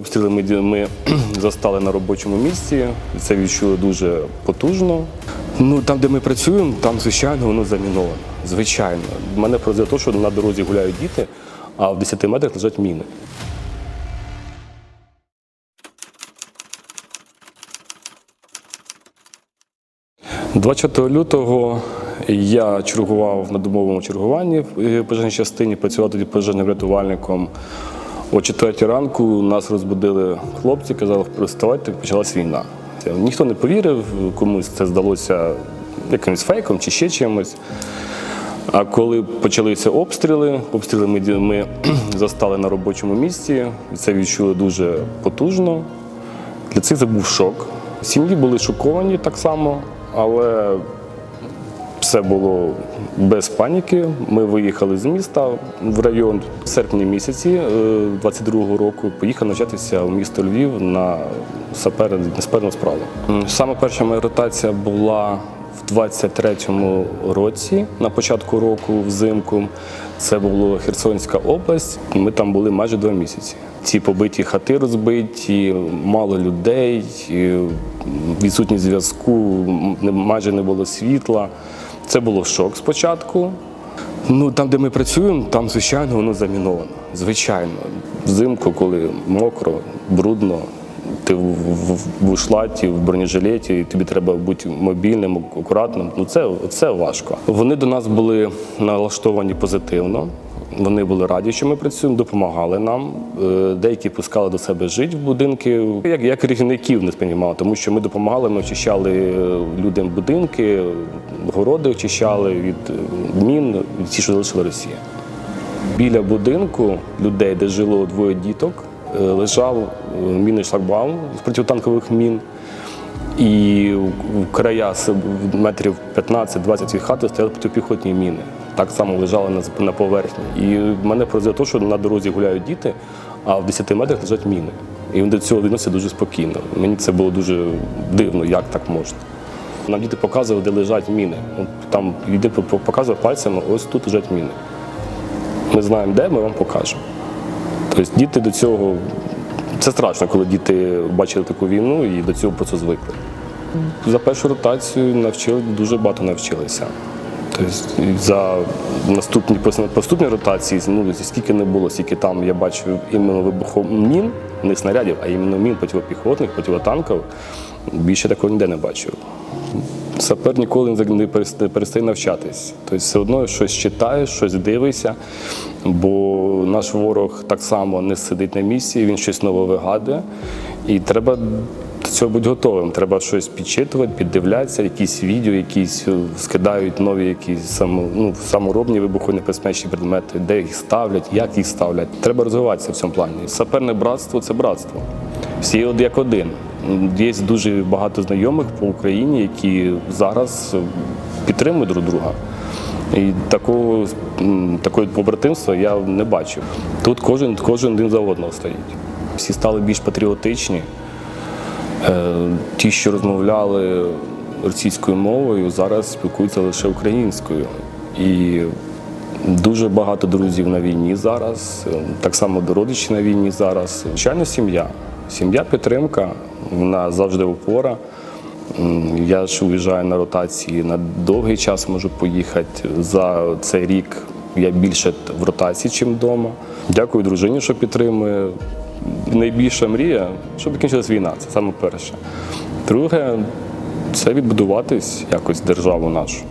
Обстріли ми, ми застали на робочому місці. Це відчули дуже потужно. Ну там, де ми працюємо, там звичайно воно заміновано. Звичайно, мене поразило те, що на дорозі гуляють діти, а в 10 метрах лежать міни. – 24 лютого я чергував на домовому чергуванні в е, пожежній частині, працював тоді пожежним рятувальником. О 4 ранку нас розбудили хлопці, казали, вставайте, почалась війна. Ніхто не повірив, комусь це здалося якимось фейком чи ще чимось. А коли почалися обстріли, обстріли ми, ми застали на робочому місці, це відчули дуже потужно. Для цих це був шок. Сім'ї були шоковані так само, але все було без паніки. Ми виїхали з міста в район в серпні місяці 22-го року. Поїхав навчатися в місто Львів на сапер- на саперну справу. Саме перша моя ротація була в 23-му році, на початку року, взимку. Це була Херсонська область. Ми там були майже два місяці. Ці побиті хати розбиті, мало людей, відсутність зв'язку, майже не було світла. Це було шок спочатку. Ну, там, де ми працюємо, там, звичайно, воно заміновано. Звичайно. Взимку, коли мокро, брудно, ти в, ушлаті, в бронежилеті, і тобі треба бути мобільним, акуратним. Ну, це, це важко. Вони до нас були налаштовані позитивно. Вони були раді, що ми працюємо, допомагали нам. Е, Деякі пускали до себе жити в будинки, як, як керівників не сприймали, тому що ми допомагали, ми очищали е, людям будинки, городи очищали від е, мін, від ті, що залишила Росія. Біля будинку людей, де жило двоє діток, е, лежав е, мінний шлагбаум з протитанкових мін. І в края метрів 15-20 від хати стояли протипіхотні міни. Так само лежали на, поверхні. І мене поразило те, що на дорозі гуляють діти, а в 10 метрах лежать міни. І вони до цього відносяться дуже спокійно. Мені це було дуже дивно, як так можна. Нам діти показували, де лежать міни. Там йде показував пальцями, ось тут лежать міни. Ми знаємо, де, ми вам покажемо. Тобто діти до цього. Це страшно, коли діти бачили таку війну і до цього просто звикли. За першу ротацію навчили, дуже багато навчилися. Тобто за наступні поступні ротації, ну скільки не було, скільки там я бачив іменно вибухов мін, не снарядів, а іменно мін протипіхотних, протитанкових, більше такого ніде не бачив. Сапер ніколи не перестає навчатись. Тобто все одно щось читаєш, щось дивишся, бо наш ворог так само не сидить на місці, він щось нове вигадує. І треба цього бути готовим. Треба щось підчитувати, піддивлятися, якісь відео, якісь е, скидають нові якісь само, ну, саморобні вибухонебезпечні предмети, де їх ставлять, як їх ставлять. Треба розвиватися в цьому плані. Саперне братство це братство. Всі от як один. Є дуже багато знайомих по Україні, які зараз підтримують друг друга. І такого, м, такого побратимства я не бачив. Тут кожен, кожен один за одного стоїть. Всі стали більш патріотичні. Е, Ті, що розмовляли російською мовою, зараз спілкуються лише українською. І дуже багато друзів на війні зараз, е, так само до родичів на війні зараз. Звичайно, сім'я. Сім'я підтримка, вона завжди опора. Я ж уїжджаю на ротації на довгий час можу поїхати. За цей рік я більше в ротації, ніж вдома. Дякую дружині, що підтримує. Найбільша мрія, щоб закінчилась війна, це саме перше. Друге, це відбудуватись якось державу нашу.